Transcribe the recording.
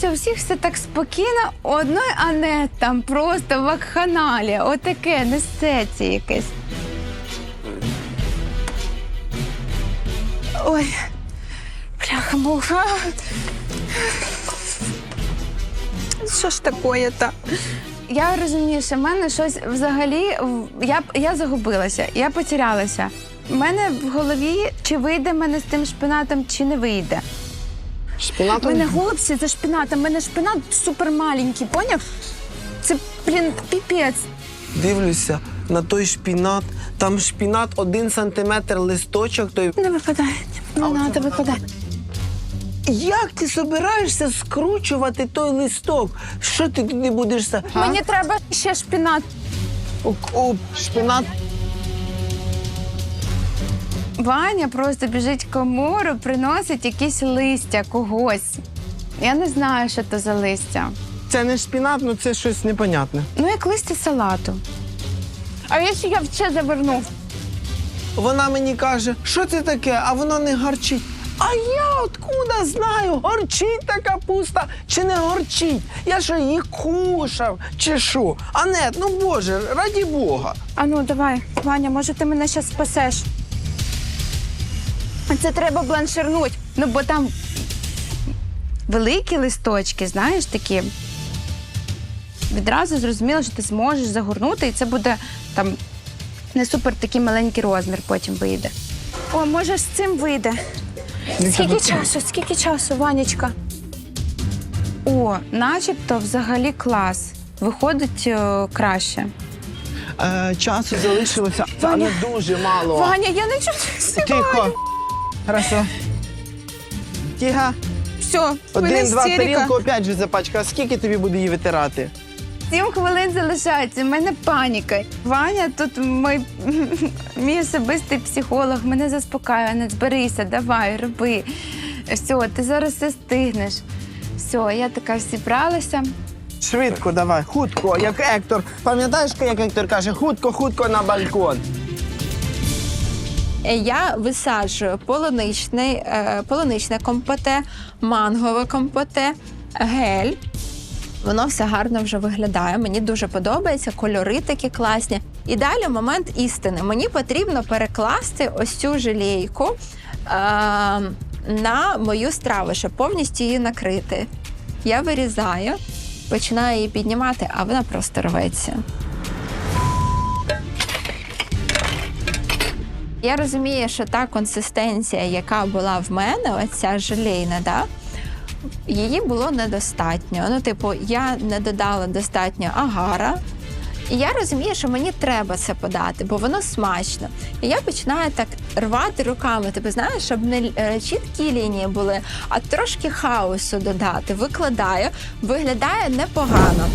що у всіх все так спокійно, у одної Анет там просто вакханалія. Отаке несеться якесь. Ой, бляха муха. Що ж такое-то? Я розумію, що в мене щось взагалі. Я, я загубилася, я потерялася. У мене в голові, чи вийде мене з тим шпинатом, чи не вийде. У Шпинатом? мене голубці за шпинатом, у мене шпинат супер маленький, поняв? Це, блін, піпець. Дивлюся на той шпінат. Там шпінат один сантиметр листочок. Той... Не випадає, не треба випадати. Як ти собираєшся скручувати той листок? Що ти туди будеш? са- Мені треба ще шпинат. О, о, шпинат. Ваня просто біжить в комору, приносить якісь листя когось. Я не знаю, що це за листя. Це не шпінат, ну це щось непонятне. Ну, як листя салату. А якщо я ще завернув? Вона мені каже, що це таке, а воно не гарчить. А я откуда знаю, горчить та капуста чи не горчить? Я що її кушав, чи що? Анет, ну боже, раді Бога. А ну, давай, Ваня, може, ти мене зараз спасеш. Це треба бланширнуть. Ну, бо там великі листочки, знаєш, такі. Відразу зрозуміло, що ти зможеш загорнути, і це буде там не супер такий маленький розмір потім вийде. О, може, з цим вийде. Скільки часу? Скільки часу, Ванечка? О, начебто взагалі клас. Виходить е, краще. Е, часу залишилося, Ваня. але дуже мало. Ваня, я не чую. Тихо. Хорошо. Тихо. Все, Один, два, тарілку опять же запачка. Скільки тобі буде її витирати? Сім хвилин залишається. У мене паніка. Ваня тут мій, мій особистий психолог, мене заспокаює. Не зберися, давай, роби. Все, ти зараз все стигнеш. Все, я така зібралася. Швидко давай, хутко, як Ектор. Пам'ятаєш, як Ектор каже, хутко, хутко на балкон. Е, Я висаджую полуничне, е, полуничне компоте, мангове компоте, гель. Воно все гарно вже виглядає. Мені дуже подобається, кольори такі класні. І далі момент істини. Мені потрібно перекласти ось цю желейку е, на мою страву, щоб повністю її накрити. Я вирізаю, починаю її піднімати, а вона просто рветься. Я розумію, що та консистенція, яка була в мене, оця желейна, да, її було недостатньо. Ну, типу, я не додала достатньо агара. І я розумію, що мені треба це подати, бо воно смачно. І я починаю так рвати руками. Ти знаєш, щоб не е, чіткі лінії були, а трошки хаосу додати. Викладаю, виглядає непогано.